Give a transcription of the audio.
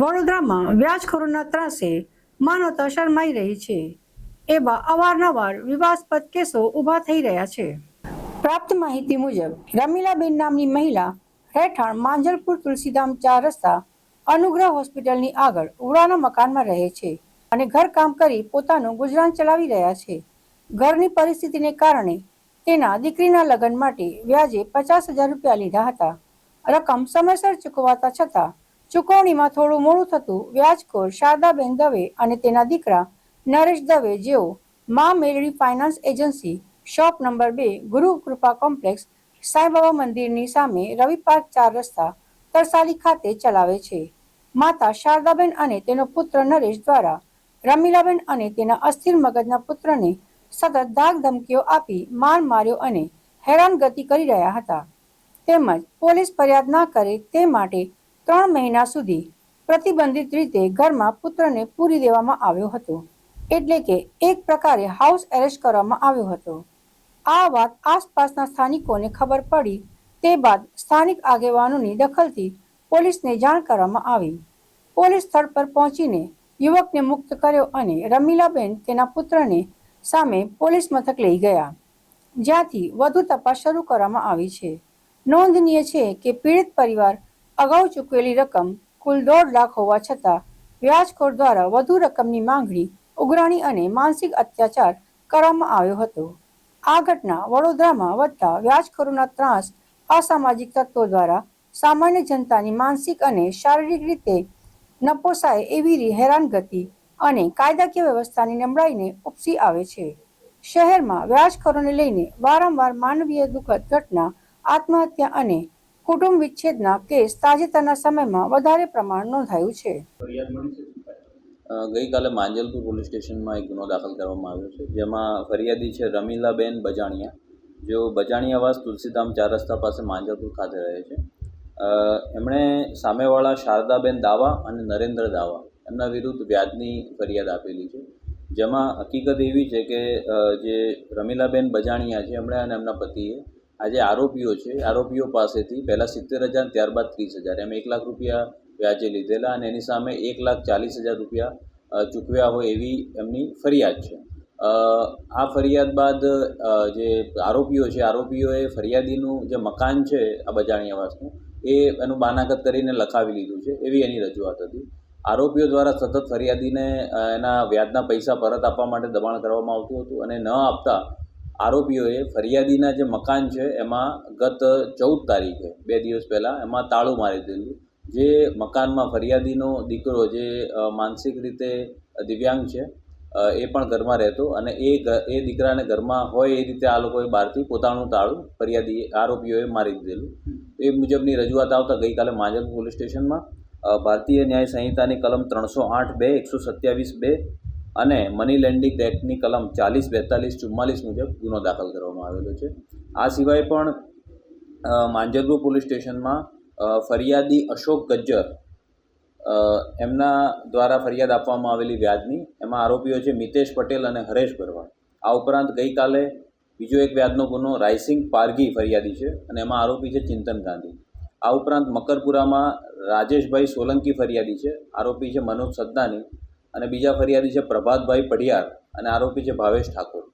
વડોદરામાં વ્યાજખોરોના ત્રાસે માનવતા શરમાઈ રહી છે. એવા અવારનવાર વિવાદસ્પદ કેસો ઊભા થઈ રહ્યા છે. પ્રાપ્ત માહિતી મુજબ, રમીલાબેન નામની મહિલા રહેઠાણ માંજલપુર તુલસીધામ ચાર રસ્તા અનુગ્રહ હોસ્પિટલની આગળ ઉડાના મકાનમાં રહે છે અને ઘરકામ કરી પોતાનું ગુજરાન ચલાવી રહ્યા છે. ઘરની પરિસ્થિતિને કારણે તેના દીકરીના લગ્ન માટે વ્યાજે પચાસ હજાર રૂપિયા લીધા હતા. રકમ સમયસર ચૂકવાતા છતાં ચૂકવણીમાં થોડું મોડું થતું વ્યાજખોર શારદાબેન દવે અને તેના દીકરા નરેશ દવે જેઓ મા મેરડી ફાઇનાન્સ એજન્સી શોપ નંબર બે ગુરુ કૃપા કોમ્પ્લેક્સ સાંઈબાબા મંદિરની સામે રવિ પાર્ક ચાર રસ્તા તરસાલી ખાતે ચલાવે છે. માતા શારદાબેન અને તેનો પુત્ર નરેશ દ્વારા રમીલાબેન અને તેના અસ્થિર મગજના પુત્રને સતત ધાક ધમકીઓ આપી માર માર્યો અને હેરાનગતિ કરી રહ્યા હતા. તેમજ પોલીસ ફરિયાદ ના કરે તે માટે ત્રણ મહિના સુધી પ્રતિબંધિત રીતે ઘરમાં પુત્રને પૂરી દેવામાં આવ્યો હતો. એટલે કે એક પ્રકારે હાઉસ એરેસ્ટ કરવામાં આવ્યો હતો. આ વાત આસપાસના સ્થાનિકોને ખબર પડી. તે બાદ સ્થાનિક આગેવાનોની દખલથી પોલીસને જાણ કરવામાં આવી. પોલીસ સ્થળ પર પહોંચીને યુવકને મુક્ત કર્યો અને રમીલાબેન તેના પુત્રને સામે પોલીસ મથક લઈ ગયા. જ્યાંથી વધુ તપાસ શરૂ કરવામાં આવી છે. નોંધનીય છે કે પીડિત પરિવાર અગાઉ ચૂકવેલી રકમ કુલ દોઢ લાખ હોવા છતાં વ્યાજખોર દ્વારા વધુ રકમની માંગણી, ઉઘરાણી અને માનસિક અત્યાચાર કરવામાં આવ્યો હતો. આ ઘટના વડોદરામાં વધતા વ્યાજખોરોના ત્રાસ અસામાજિક તત્વો દ્વારા સામાન્ય જનતાની માનસિક અને શારીરિક રીતે ન પોસાય એવી હેરાનગતિ અને કાયદાકીય વ્યવસ્થાની નબળાઈને ઉપસી આવે છે. શહેરમાં વ્યાજખોરોને લઈને વારંવાર માનવીય દુઃખદ ઘટના, આત્મહત્યા અને કુટુંબ વિચ્છેદના કેસ તાજેતરના સમયમાં વધારે પ્રમાણ નોંધાયું છે. ગઈકાલે માંજલપુર પોલીસ સ્ટેશનમાં એક ગુનો દાખલ કરવામાં આવ્યો છે. જેમાં ફરિયાદી છે રમીલાબેન બજાણિયા. જેઓ બજાણિયાવાસ તુલસીધામ ચાર રસ્તા પાસે માંજલપુર ખાતે રહે છે. એમણે સામેવાળા શારદાબેન દાવા અને નરેન્દ્ર દાવા એમના વિરુદ્ધ વ્યાજની ફરિયાદ આપેલી છે. જેમાં હકીકત એવી છે કે જે રમીલાબેન બજાણિયા છે, એમણે અને એમના પતિએ આ જે આરોપીઓ છે. આરોપીઓ પાસેથી પહેલાં સિત્તેર હજાર, ત્યારબાદ ત્રીસ હજાર. એમ એક લાખ રૂપિયા વ્યાજે લીધેલા અને એની સામે એક લાખ ચાલીસ હજાર રૂપિયા ચૂકવ્યા હોય એવી એમની ફરિયાદ છે. આ ફરિયાદ બાદ જે આરોપીઓ છે, આરોપીઓએ ફરિયાદીનું જે મકાન છે, આ બજાણિયાવાસનું, એ એનું બાનાગત કરીને લખાવી લીધું છે. એવી એની રજૂઆત હતી. આરોપીઓ દ્વારા સતત ફરિયાદીને એના વ્યાજના પૈસા પરત આપવા માટે દબાણ કરવામાં આવતું હતું અને ન આપતા આરોપીઓએ ફરિયાદીના જે મકાન છે, એમાં ગત ચૌદ તારીખે, બે દિવસ પહેલાં, એમાં તાળું મારી દીધું. જે મકાનમાં ફરિયાદીનો દીકરો જે માનસિક રીતે દિવ્યાંગ છે એ પણ ઘરમાં રહેતો અને એ એ દીકરાને ઘરમાં હોય એ રીતે આ લોકોએ બહારથી પોતાનું તાળું ફરિયાદી આરોપીઓએ મારી દીધેલું. એ મુજબની રજૂઆત આવતા ગઈકાલે માંજલ પોલીસ સ્ટેશનમાં ભારતીય ન્યાય સંહિતાની કલમ ત્રણસો આઠ બે, એકસો સત્યાવીસ બે અને મની લેન્ડિંગ એક્ટની કલમ ચાલીસ, બેતાલીસ, ચુમ્માલીસ મુજબ ગુનો દાખલ કરવામાં આવેલો છે. આ સિવાય પણ માંજરપુર પોલીસ સ્ટેશનમાં ફરિયાદી અશોક ગજ્જર એમના દ્વારા ફરિયાદ આપવામાં આવેલી વ્યાજની, એમાં આરોપીઓ છે મિતેશ પટેલ અને હરેશ ભરવાડ. આ ઉપરાંત ગઈકાલે બીજો એક વ્યાજનો ગુનો રાયસિંગ પારગી ફરિયાદી છે અને એમાં આરોપી છે ચિંતન ગાંધી. આ ઉપરાંત મકરપુરામાં રાજેશભાઈ સોલંકી ફરિયાદી છે. આરોપી છે મનોજ સદનાની અને બીજા ફરિયાદી છે પ્રભાતભાઈ પઢિયાર અને આરોપી છે ભાવેશ ઠાકોર.